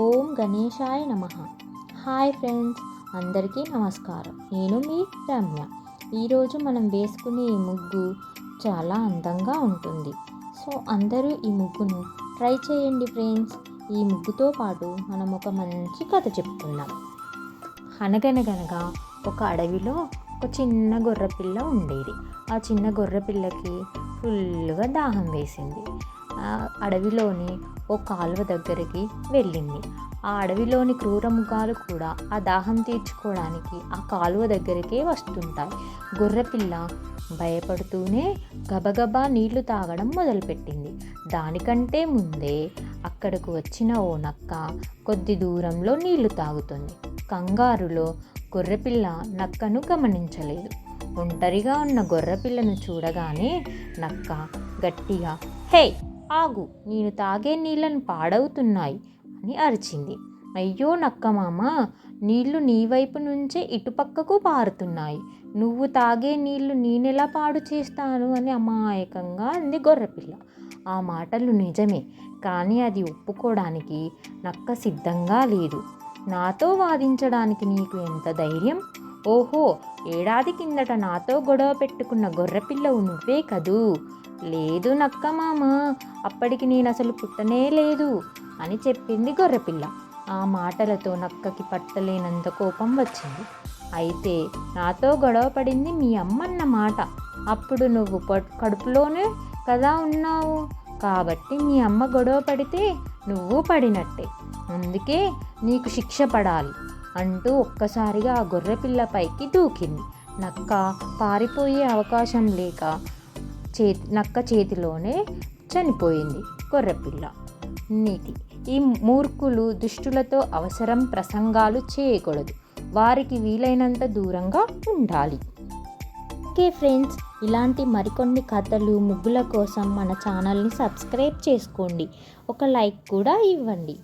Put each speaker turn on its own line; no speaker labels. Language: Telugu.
ఓం గణేశాయ నమ. హాయ్ ఫ్రెండ్స్ అందరికీ నమస్కారం. నేను మీ రమ్య. ఈరోజు మనం వేసుకునే ఈ ముగ్గు చాలా అందంగా ఉంటుంది. సో అందరూ ఈ ముగ్గును ట్రై చేయండి ఫ్రెండ్స్. ఈ ముగ్గుతో పాటు మనం ఒక మంచి కథ చెప్పుకుందాం అనగనగనగా ఒక అడవిలో ఒక చిన్న గొర్రెపిల్ల ఉండేది. ఆ చిన్న గొర్రెపిల్లకి ఫుల్గా దాహం వేసింది. అడవిలోని ఓ కాలువ దగ్గరికి వెళ్ళింది. ఆ అడవిలోని క్రూర మృగాలు కూడా ఆ దాహం తీర్చుకోవడానికి ఆ కాలువ దగ్గరికే వస్తుంటాయి. గొర్రెపిల్ల భయపడుతూనే గబగబా నీళ్ళు తాగడం మొదలుపెట్టింది. దానికంటే ముందే అక్కడకు వచ్చిన ఓ నక్క కొద్ది దూరంలో నీళ్ళు తాగుతుంది. కంగారులో గొర్రెపిల్ల నక్కను గమనించలేదు. ఒంటరిగా ఉన్న గొర్రెపిల్లను చూడగానే నక్క గట్టిగా హే! ఆగు నేను తాగే నీళ్ళను పాడవుతున్నాయి అని అరిచింది. అయ్యో నక్కమామ నీళ్ళు నీ వైపు నుంచే ఇటుపక్కకు పారుతున్నాయి. నువ్వు తాగే నీళ్ళు నేనెలా పాడు చేస్తాను అని అమాయకంగా అంది గొర్రెపిల్ల. ఆ మాటలు నిజమే కానీ అది ఒప్పుకోవడానికి నక్క సిద్ధంగా లేదు. నాతో వాదించడానికి నీకు ఎంత ధైర్యం? ఓహో ఏడాది కిందట నాతో గొడవ పెట్టుకున్న గొర్రెపిల్లవు నువ్వే కదూ? లేదు నక్క మామ అప్పటికి నేను అసలు పుట్టనే లేదు అని చెప్పింది గొర్రెపిల్ల. ఆ మాటలతో నక్కకి పట్టలేనంత కోపం వచ్చింది. అయితే నాతో గొడవ పడింది మీ అమ్మన్న మాట. అప్పుడు నువ్వు కడుపులోనే కదా ఉన్నావు. కాబట్టి మీ అమ్మ గొడవ పడితే నువ్వు పడినట్టే. అందుకే నీకు శిక్ష పడాలి అంటూ ఒక్కసారిగా ఆ గొర్రెపిల్ల పైకి దూకింది. నక్క పారిపోయే అవకాశం లేక చేతి నక్క చేతిలోనే చనిపోయింది గొర్రెపిల్ల. నీతి. ఈ మూర్ఖులు దుష్టులతో అవసరం ప్రసంగాలు చేయకూడదు. వారికి వీలైనంత దూరంగా ఉండాలి. ఓకే ఫ్రెండ్స్ ఇలాంటి మరికొన్ని కథలు ముగ్గుల కోసం మన ఛానల్ని సబ్స్క్రైబ్ చేసుకోండి. ఒక లైక్ కూడా ఇవ్వండి.